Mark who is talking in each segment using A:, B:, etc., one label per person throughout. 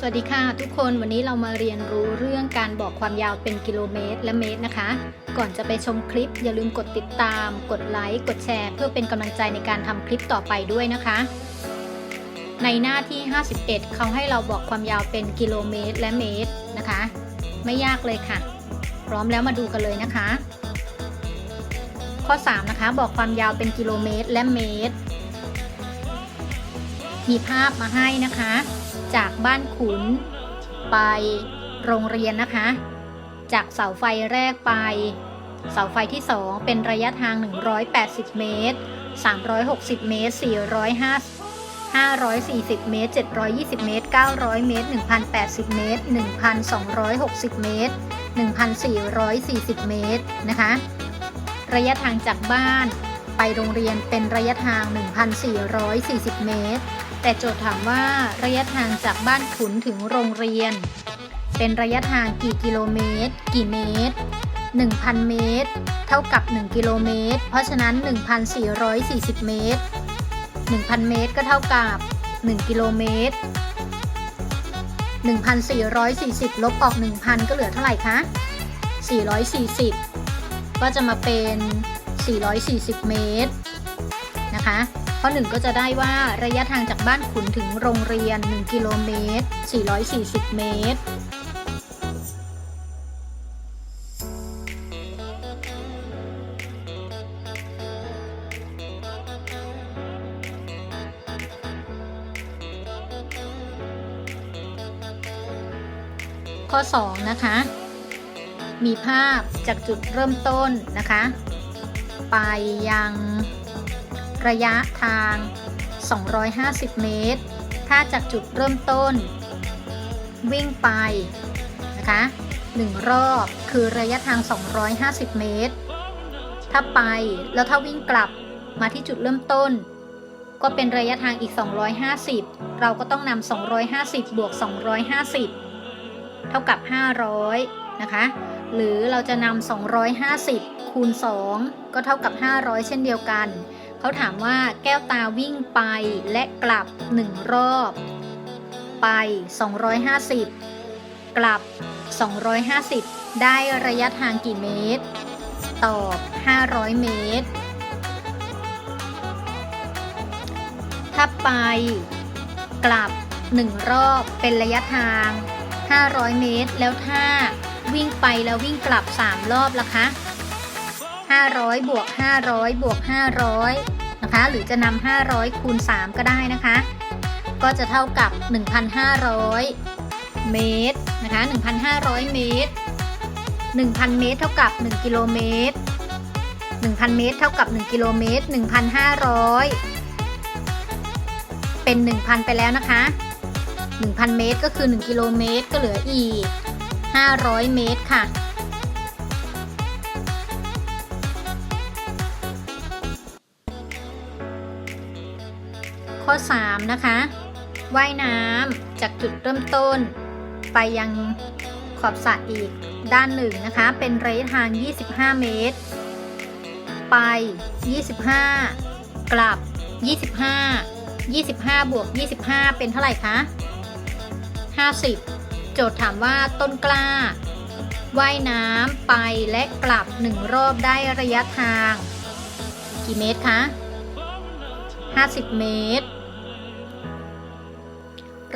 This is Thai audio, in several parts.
A: สวัสดีค่ะทุกคนวันนี้เรามาเรียนรู้เรื่องการบอกความยาวเป็นกิโลเมตรและเมตรนะคะ ก่อนจะไปชมคลิป อย่าลืมกดติดตาม กดไลค์กดแชร์ เพื่อเป็นกำลังใจในการทำคลิปต่อไปด้วยนะคะ ในหน้าที่ 51 เขาให้เราบอกความยาวเป็นกิโลเมตรและเมตรนะคะ ไม่ยากเลยค่ะ พร้อมแล้วมาดูกันเลยนะคะ ข้อ 3 นะคะ บอกความยาวเป็นกิโลเมตรและเมตร มีภาพมาให้นะคะ จากบ้านขุน ไปโรงเรียนนะคะ จากเสาไฟแรกไป เสาไฟที่ 2 เป็นระยะทาง 180 เมตร 360 เมตร 450 540 เมตร 720 เมตร 900 เมตร 1,080 เมตร 1,260 เมตร 1,440 เมตรนะคะ ระยะทางจากบ้านไปโรงเรียนเป็นระยะทาง 1,440 เมตร แต่โจทย์ถามว่าระยะทางจากบ้านขุนถึงโรงเรียน เป็นระยะทางกี่กิโลเมตร กี่เมตร 1,000 เมตร เท่ากับ 1 กิโลเมตร เพราะฉะนั้น 1,440 เมตร 1,000 เมตรก็เท่ากับ 1 กิโลเมตร 1,440 ลบออก 1,000 ก็เหลือเท่าไหร่คะ 440 ก็จะมาเป็น 440 เมตร นะคะ ข้อ 1 ก็จะได้ว่าระยะทางจากบ้านขุนถึงโรงเรียน 1 กิโลเมตร 440 เมตร ข้อ 2 นะคะ มีภาพจากจุดเริ่มต้นนะคะ ไปยัง ระยะทาง 250 เมตร ถ้าจากจุดเริ่มต้น วิ่งไปนะคะ1รอบคือระยะทาง 250 เมตร ถ้าไปแล้วถ้าวิ่งกลับมาที่จุดเริ่มต้น ก็เป็นระยะทางอีก 250 เราก็ต้องนำ250 บวก 250 เท่ากับ 500 นะคะ หรือเราจะนำ250 คูณ 2 ก็เท่ากับ 500 เช่นเดียวกัน เขาถามว่าแก้วตาวิ่งไปและกลับ 1 รอบ ไป 250 กลับ 250 ได้ระยะทางกี่เมตร ตอบ 500 เมตร ถ้าไป กลับ 1 รอบเป็นระยะทาง 500 เมตร แล้วถ้าวิ่งไปแล้ววิ่งกลับ 3 รอบล่ะคะ 500 บวก 500 บวก 500 นะคะ หรือจะนำ500 คูณ 3 ก็ได้นะคะ ก็จะเท่ากับ 1,500 เมตรนะคะ 1,500 เมตร 1,000 เมตร เท่ากับ 1 กิโลเมตร 1,000 เมตร เท่ากับ 1 กิโลเมตร 1,500 เป็น 1,000 ไปแล้วนะคะ 1,000 เมตรก็คือ 1 กิโลเมตรก็เหลืออีก 500 เมตรค่ะ ข้อ 3 นะคะว่ายน้ำจากจุดเริ่มต้น ไปยังขอบสระอีกด้านหนึ่งนะคะ เป็นระยะทาง 25 เมตร ไป 25 กลับ 25 25 บวก 25 เป็นเท่าไหร่คะ 50 โจทย์ถามว่าต้นกล้าว่ายน้ำไปและกลับ1รอบได้ระยะทาง กี่เมตรคะ 50 เมตร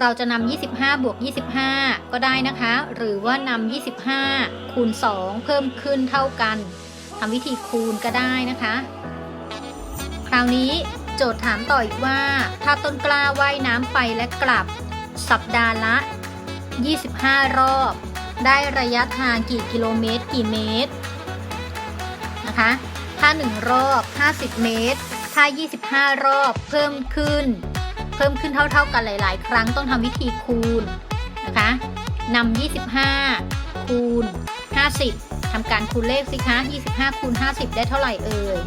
A: เราจะนำ25 บวก 25 ก็ได้นะคะ หรือว่านำ25 คูณ 2 เพิ่มขึ้นเท่ากันทำวิธีคูณก็ได้นะคะ คราวนี้โจทย์ถามต่ออีกว่า ถ้าต้นกล้าว่ายน้ำไปและกลับ สัปดาห์ละ 25 รอบ ได้ระยะทางกี่กิโลเมตร กี่เมตรนะคะ ถ้า 1 รอบ 50 เมตร ถ้า 25 รอบเพิ่มขึ้น พิ่มขึ้นเท่า ๆกันหลาย ๆ ครั้งต้องทำวิธีคูณนะคะนำ25 คูณ 50ทำการคูณเลขสิคะ 25 คูณ 50 ได้เท่าไหร่เอ่ย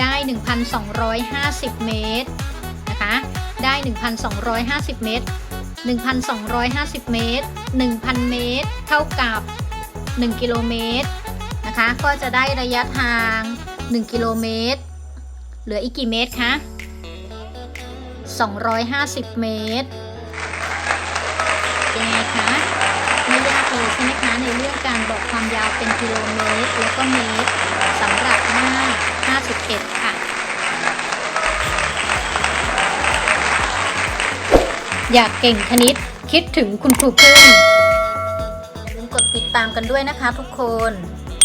A: ได้ 1,250 เมตรนะคะได้ 1,250 เมตร 1,250 เมตร 1,000 เมตร เท่ากับ 1 กิโลเมตรนะคะ ก็จะได้ระยะทาง 1 กิโลเมตร เหลืออีกกี่เมตรคะ250 เมตรเป็นไงคะ ไม่ยากเลยใช่ไหมคะ ในเรื่องการบอกความยาวเป็นกิโลเมตร แล้วก็เมตรสำหรับหน้า 51 ค่ะ อยากเก่งคณิตคิดถึงคุณครูพึ่งอย่าลืมกดติดตามกันด้วยนะคะทุกคน